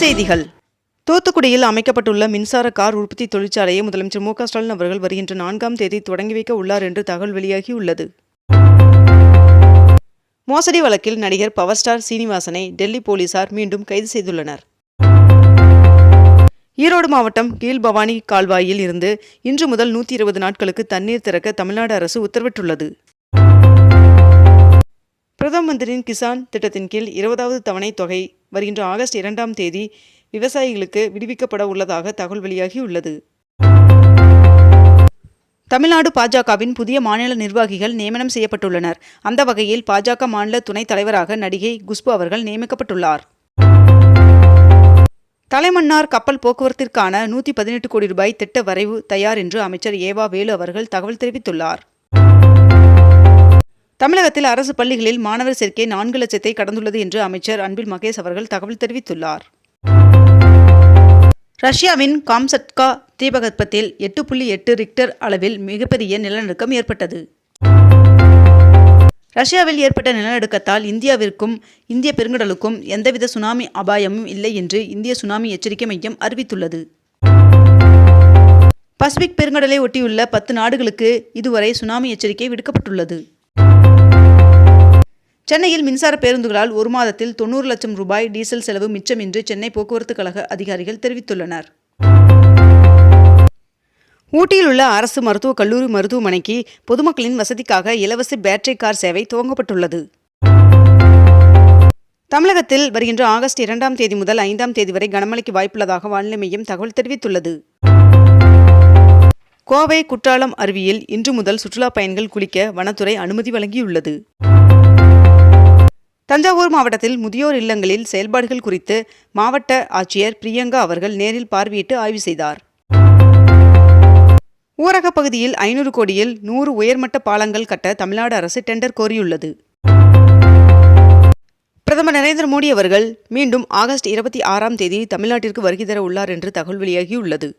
செய்திகள். தூத்துக்குடியில் அமைக்கப்பட்டுள்ள மின்சார கார் உற்பத்தி தொழிற்சாலையை முதலமைச்சர் மு ஸ்டாலின் அவர்கள் வருகின்ற நான்காம் தேதி தொடங்கி வைக்க உள்ளார் என்று தகவல் வெளியாகியுள்ளது மோசடி வழக்கில் நடிகர் பவர் ஸ்டார் சீனிவாசனை டெல்லி போலீசார் மீண்டும் கைது செய்துள்ளனர். ஈரோடு மாவட்டம் கீழ்பவானி கால்வாயில் இருந்து இன்று முதல் நூற்றி இருபது நாட்களுக்கு தண்ணீர் திறக்க தமிழ்நாடு அரசு உத்தரவிட்டுள்ளது. பிரதம மந்திரியின் கிசான் திட்டத்தின் கீழ் இருபதாவது தவணை தொகை வருகின்ற ஆகஸ்ட் இரண்டாம் தேதி விவசாயிகளுக்கு விடுவிக்கப்பட உள்ளதாக தகவல் வெளியாகியுள்ளது தமிழ்நாடு பாஜகவின் புதிய மாநில நிர்வாகிகள் நியமனம் செய்யப்பட்டுள்ளனர். அந்த வகையில் பாஜக மாநில துணைத் தலைவராக நடிகை குஷ்பு அவர்கள் நியமிக்கப்பட்டுள்ளார். தலைமன்னார் கப்பல் போக்குவரத்திற்கான நூற்றி பதினெட்டு கோடி ரூபாய் திட்ட வரைவு தயார் என்று அமைச்சர் ஏவா வேலு அவர்கள் தகவல் தெரிவித்துள்ளார். தமிழகத்தில் அரசு பள்ளிகளில் மாணவர் சேர்க்கை நான்கு லட்சத்தை கடந்துள்ளது என்று அமைச்சர் அன்பில் மகேஷ் அவர்கள் தகவல் தெரிவித்துள்ளார். ரஷ்யாவின் காம்சட்கா தீபகற்பத்தில் எட்டு புள்ளி எட்டு ரிக்டர் அளவில் மிகப்பெரிய நிலநடுக்கம் ஏற்பட்டது. ரஷ்யாவில் ஏற்பட்ட நிலநடுக்கத்தால் இந்தியாவிற்கும் இந்திய பெருங்கடலுக்கும் எந்தவித சுனாமி அபாயமும் இல்லை என்று இந்திய சுனாமி எச்சரிக்கை மையம் அறிவித்துள்ளது. பசிபிக் பெருங்கடலை ஒட்டியுள்ள பத்து நாடுகளுக்கு இதுவரை சுனாமி எச்சரிக்கை விடுக்கப்பட்டுள்ளது. சென்னையில் மின்சார பேருந்துகளால் ஒரு மாதத்தில் தொண்ணூறு லட்சம் ரூபாய் டீசல் செலவு மிச்சம் என்று சென்னை போக்குவரத்து கழக அதிகாரிகள் தெரிவித்துள்ளனர். ஊட்டியில் உள்ள அரசு மருத்துவக் கல்லூரி மருத்துவமனைக்கு பொதுமக்களின் வசதிக்காக இலவச பேட்டரி கார் சேவை துவங்கப்பட்டுள்ளது. தமிழகத்தில் வருகின்ற ஆகஸ்ட் இரண்டாம் தேதி முதல் ஐந்தாம் தேதி வரை கனமழைக்கு வாய்ப்புள்ளதாக வானிலை மையம் தகவல் தெரிவித்துள்ளது. கோவை குற்றாலம் அருவியில் இன்று முதல் சுற்றுலா பயணிகள் குளிக்க வனத்துறை அனுமதி வழங்கியுள்ளது. தஞ்சாவூர் மாவட்டத்தில் முதியோர் இல்லங்களில் செயல்பாடுகள் குறித்து மாவட்ட ஆட்சியர் பிரியங்கா அவர்கள் நேரில் பார்வையிட்டு ஆய்வு செய்தார். ஊரகப் பகுதியில் ஐநூறு கோடியில் நூறு உயர்மட்ட பாலங்கள் கட்ட தமிழ்நாடு அரசு டெண்டர் கோரியுள்ளது. பிரதமர் நரேந்திர மோடி அவர்கள் மீண்டும் ஆகஸ்ட் இருபத்தி ஆறாம் தேதி தமிழ்நாட்டிற்கு வருகை தர உள்ளார் என்று தகவல் வெளியாகியுள்ளது.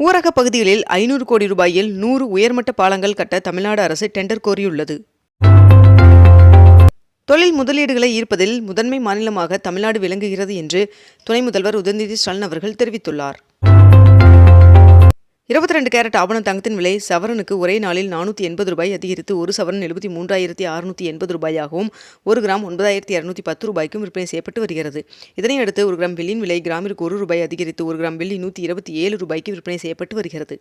ஊரகப் பகுதிகளில் ஐநூறு கோடி ரூபாயில் நூறு உயர்மட்ட பாலங்கள் கட்ட தமிழ்நாடு அரசு டெண்டர் கோரியுள்ளது. தொழில் முதலீடுகளை ஈர்ப்பதில் முதன்மை மாநிலமாக தமிழ்நாடு விளங்குகிறது என்று துணை முதல்வர் உதயநிதி ஸ்டாலின் அவர்கள் தெரிவித்துள்ளார். இருபத்தி ரெண்டு கேரட் ஆவண தங்கத்தின் விலை சவரனுக்கு ஒரே நாளில் நானூற்றி எண்பது ரூபாய் அதிகரித்து ஒரு சவரன் எழுபத்தி மூன்றாயிரத்தி அறுநூற்றி எண்பது ரூபாயாகவும் ஒரு கிராம் ஒன்பதாயிரத்தி இரநூத்தி பத்து ரூபாய்க்கும் விற்பனை செய்யப்பட்டு வருகிறது. இதனையடுத்து ஒரு கிராம் வெள்ளியின் விலை கிராமிற்கு ஒரு ரூபாய் அதிகரித்து ஒரு கிராம் வெள்ளி நூற்றி இருபத்தி ஏழு ரூபாய்க்கு விற்பனை செய்யப்பட்டு வருகிறது.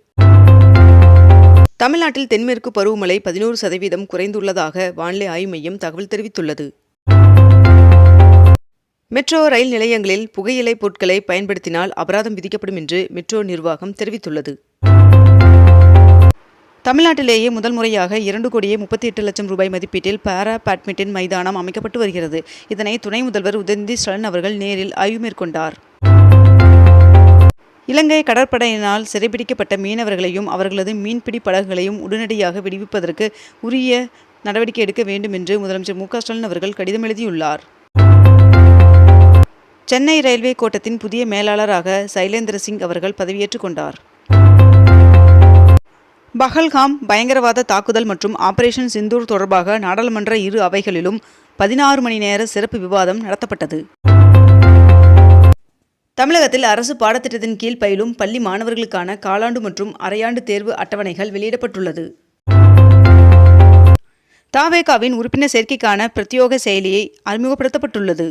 தமிழ்நாட்டில் தென்மேற்கு பருவமழை பதினோரு சதவீதம் குறைந்துள்ளதாக வானிலை ஆய்வு மையம் தகவல் தெரிவித்துள்ளது. மெட்ரோ ரயில் நிலையங்களில் புகையிலை பொருட்களை பயன்படுத்தினால் அபராதம் விதிக்கப்படும் என்று மெட்ரோ நிர்வாகம் தெரிவித்துள்ளது. தமிழ்நாட்டிலேயே முதல் முறையாக இரண்டு கோடியே முப்பத்தி எட்டு லட்சம் ரூபாய் மதிப்பீட்டில் பாரா பேட்மிண்டன் மைதானம் அமைக்கப்பட்டு வருகிறது. இதனை துணை முதல்வர் உதயநிதி ஸ்டாலின் அவர்கள் நேரில் ஆய்வு மேற்கொண்டார். இலங்கை கடற்படையினால் சிறைபிடிக்கப்பட்ட மீனவர்களையும் அவர்களது மீன்பிடி படகுகளையும் உடனடியாக விடுவிப்பதற்கு உரிய நடவடிக்கை எடுக்க வேண்டும் என்று முதலமைச்சர் மு ஸ்டாலின் அவர்கள் கடிதம் எழுதியுள்ளார். சென்னை ரயில்வே கோட்டத்தின் புதிய மேலாளராக சைலேந்திர சிங் அவர்கள் பதவியேற்றுக் கொண்டார். பஹல்காம் பயங்கரவாத தாக்குதல் மற்றும் ஆபரேஷன் சிந்தூர் தொடர்பாக நாடாளுமன்ற இரு அவைகளிலும் பதினாறு மணி நேர சிறப்பு விவாதம் நடத்தப்பட்டது. தமிழகத்தில் அரசு பாடத்திட்டத்தின் கீழ் பயிலும் பள்ளி மாணவர்களுக்கான காலாண்டு மற்றும் அரையாண்டு தேர்வு அட்டவணைகள் வெளியிடப்பட்டுள்ளது. தாவேகாவின் உறுப்பினர் சேர்க்கைக்கான பிரத்யோக செயலியை அறிமுகப்படுத்தப்பட்டுள்ளது.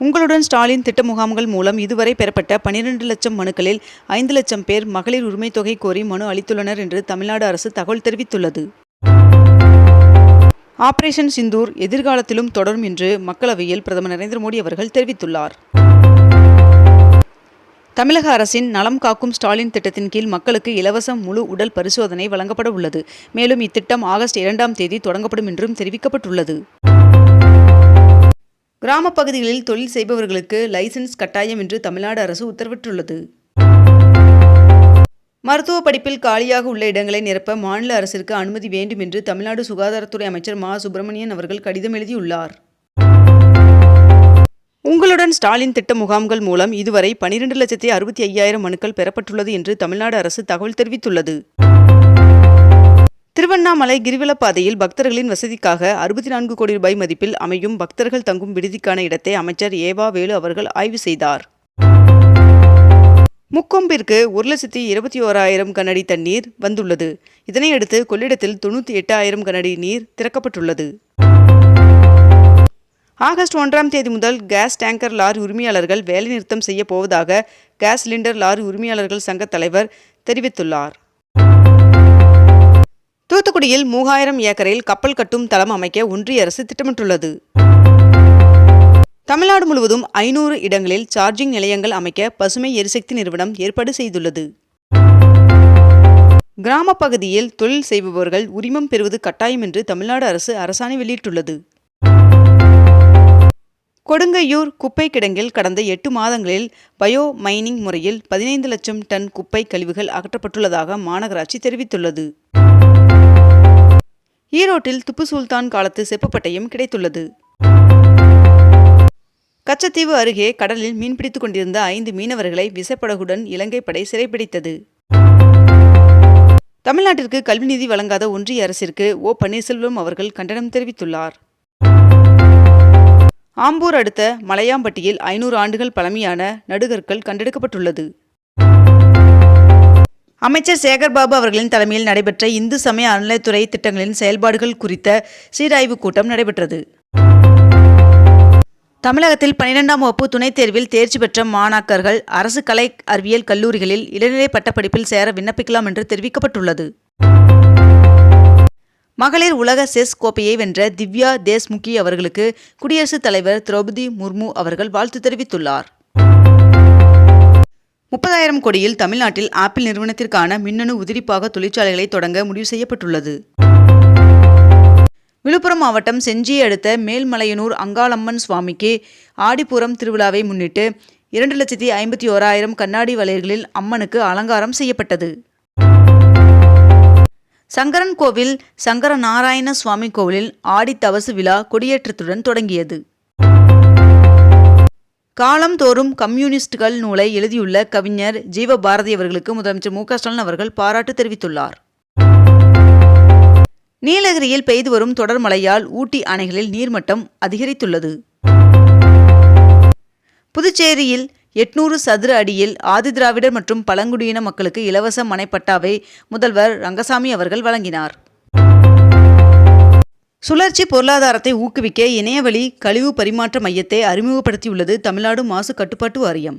உங்களுடன் ஸ்டாலின் திட்ட முகாம்கள் மூலம் இதுவரை பெறப்பட்ட பனிரெண்டு லட்சம் மனுக்களில் ஐந்து லட்சம் பேர் மகளிர் உரிமைத்தொகை தொகை கோரி மனு அளித்துள்ளனர் என்று தமிழ்நாடு அரசு தகவல் தெரிவித்துள்ளது. ஆபரேஷன் சிந்தூர் எதிர்காலத்திலும் தொடரும் என்று மக்களவையில் பிரதமர் நரேந்திர மோடி அவர்கள் தெரிவித்துள்ளார். தமிழக அரசின் நலம் காக்கும் ஸ்டாலின் திட்டத்தின் கீழ் மக்களுக்கு இலவச முழு உடல் பரிசோதனை வழங்கப்பட உள்ளது. மேலும் இத்திட்டம் ஆகஸ்ட் இரண்டாம் தேதி தொடங்கப்படும் என்றும் தெரிவிக்கப்பட்டுள்ளது. கிராமப் பகுதிகளில் தொழில் செய்பவர்களுக்கு லைசென்ஸ் கட்டாயம் என்று தமிழ்நாடு அரசு உத்தரவிட்டுள்ளது. மருத்துவ படிப்பில் காலியாக உள்ள இடங்களை நிரப்ப மாநில அரசிற்கு அனுமதி வேண்டும் என்று தமிழ்நாடு சுகாதாரத்துறை அமைச்சர் மா. சுப்பிரமணியன் அவர்கள் கடிதம் எழுதியுள்ளார். உங்களுடன் ஸ்டாலின் திட்ட முகாம்கள் மூலம் இதுவரை பனிரெண்டு லட்சத்தி அறுபத்தி ஐயாயிரம் மனுக்கள் பெறப்பட்டுள்ளது என்று தமிழ்நாடு அரசு தகவல் தெரிவித்துள்ளது. திருவண்ணாமலை கிரிவலப்பாதையில் பக்தர்களின் வசதிக்காக அறுபத்தி நான்கு கோடி ரூபாய் மதிப்பில் அமையும் பக்தர்கள் தங்கும் விடுதிக்கான இடத்தை அமைச்சர் ஏவா வேலு அவர்கள் ஆய்வு செய்தார். முக்கொம்பிற்கு ஒரு லட்சத்தி இருபத்தி ஓராயிரம் கனடி தண்ணீர் வந்துள்ளது. இதனையடுத்து கொள்ளிடத்தில் தொண்ணூற்றி எட்டாயிரம் கனடி நீர் திறக்கப்பட்டுள்ளது. ஆகஸ்ட் ஒன்றாம் தேதி முதல் கேஸ் டேங்கர் லாரி உரிமையாளர்கள் வேலைநிறுத்தம் செய்ய போவதாக கேஸ் சிலிண்டர் லாரி உரிமையாளர்கள் சங்க தலைவர் தெரிவித்துள்ளார். தூத்துக்குடியில் மூவாயிரம் ஏக்கரில் கப்பல் கட்டும் தளம் அமைக்க ஒன்றிய அரசு திட்டமிட்டுள்ளது. தமிழ்நாடு முழுவதும் ஐநூறு இடங்களில் சார்ஜிங் நிலையங்கள் அமைக்க பசுமை எரிசக்தி நிறுவனம் ஏற்பாடு செய்துள்ளது. கிராம பகுதியில் தொழில் செய்பவர்கள் உரிமம் பெறுவது கட்டாயம் என்று தமிழ்நாடு அரசு அரசாணை வெளியிட்டுள்ளது. கொடுங்கையூர் குப்பை கிடங்கில் கடந்த எட்டு மாதங்களில் பயோ மைனிங் முறையில் பதினைந்து லட்சம் டன் குப்பை கழிவுகள் அகற்றப்பட்டுள்ளதாக மாநகராட்சி தெரிவித்துள்ளது. ஈரோட்டில் துப்பு சுல்தான் காலத்து செப்புப்பட்டயம் கிடைத்துள்ளது. கச்சத்தீவு அருகே கடலில் மீன்பிடித்துக் கொண்டிருந்த ஐந்து மீனவர்களை விசப்படகுடன் இலங்கை படை சிறைப்பிடித்தது. தமிழ்நாட்டிற்கு கல்வி நிதி வழங்காத ஒன்றிய அரசிற்கு ஓ. பன்னீர்செல்வம் அவர்கள் கண்டனம் தெரிவித்துள்ளார். ஆம்பூர் அடுத்த மலையாம்பட்டியில் ஐநூறு ஆண்டுகள் பழமையான நடுகற்கள் கண்டெடுக்கப்பட்டுள்ளது. அமைச்சர் சேகர்பாபு அவர்களின் தலைமையில் நடைபெற்ற இந்து சமய அறநிலைத்துறை திட்டங்களின் செயல்பாடுகள் குறித்த சீராய்வுக் கூட்டம் நடைபெற்றது. தமிழகத்தில் பனிரெண்டாம் வகுப்பு துணைத் தேர்வில் தேர்ச்சி பெற்ற மாணாக்கர்கள் அரசு கலை அறிவியல் கல்லூரிகளில் இளநிலை பட்டப்படிப்பில் சேர விண்ணப்பிக்கலாம் என்று தெரிவிக்கப்பட்டுள்ளது. மகளிர் உலக செஸ் கோப்பையை வென்ற திவ்யா தேஷ்முகி அவர்களுக்கு குடியரசுத் தலைவர் திரௌபதி முர்மு அவர்கள் வாழ்த்து தெரிவித்துள்ளார். முப்பதாயிரம் கோடியில் தமிழ்நாட்டில் ஆப்பிள் நிறுவனத்திற்கான மின்னணு உதிரிப்பாக தொழிற்சாலைகளை தொடங்க முடிவு செய்யப்பட்டுள்ளது. விழுப்புரம் மாவட்டம் செஞ்சியை அடுத்த மேல்மலையனூர் அங்காளம்மன் சுவாமிக்கு ஆடிப்புறம் திருவிழாவை முன்னிட்டு இரண்டு லட்சத்தி ஐம்பத்தி ஓராயிரம் கண்ணாடி வளையல்களில் அம்மனுக்கு அலங்காரம் செய்யப்பட்டது. சங்கரன் கோவில் சங்கர நாராயண சுவாமி கோவிலில் ஆடி தவசு விழா கொடியேற்றத்துடன் தொடங்கியது. காலம்தோறும் கம்யூனிஸ்டுகள் நூலை எழுதியுள்ள கவிஞர் ஜீவபாரதி அவர்களுக்கு முதலமைச்சர் மு ஸ்டாலின் அவர்கள் பாராட்டு தெரிவித்துள்ளார். நீலகிரியில் பெய்து வரும் தொடர் மழையால் ஊட்டி அணைகளில் நீர்மட்டம் அதிகரித்துள்ளது. புதுச்சேரியில் எட்நூறு சதுர அடியில் ஆதிதிராவிடர் மற்றும் பழங்குடியின மக்களுக்கு இலவச மனைப்பட்டாவை முதல்வர் ரங்கசாமி அவர்கள் வழங்கினார். சுழற்சி பொருளாதாரத்தை ஊக்குவிக்க இணையவழி கழிவு பரிமாற்ற மையத்தை அறிமுகப்படுத்தியுள்ளது தமிழ்நாடு மாசு கட்டுப்பாட்டு வாரியம்.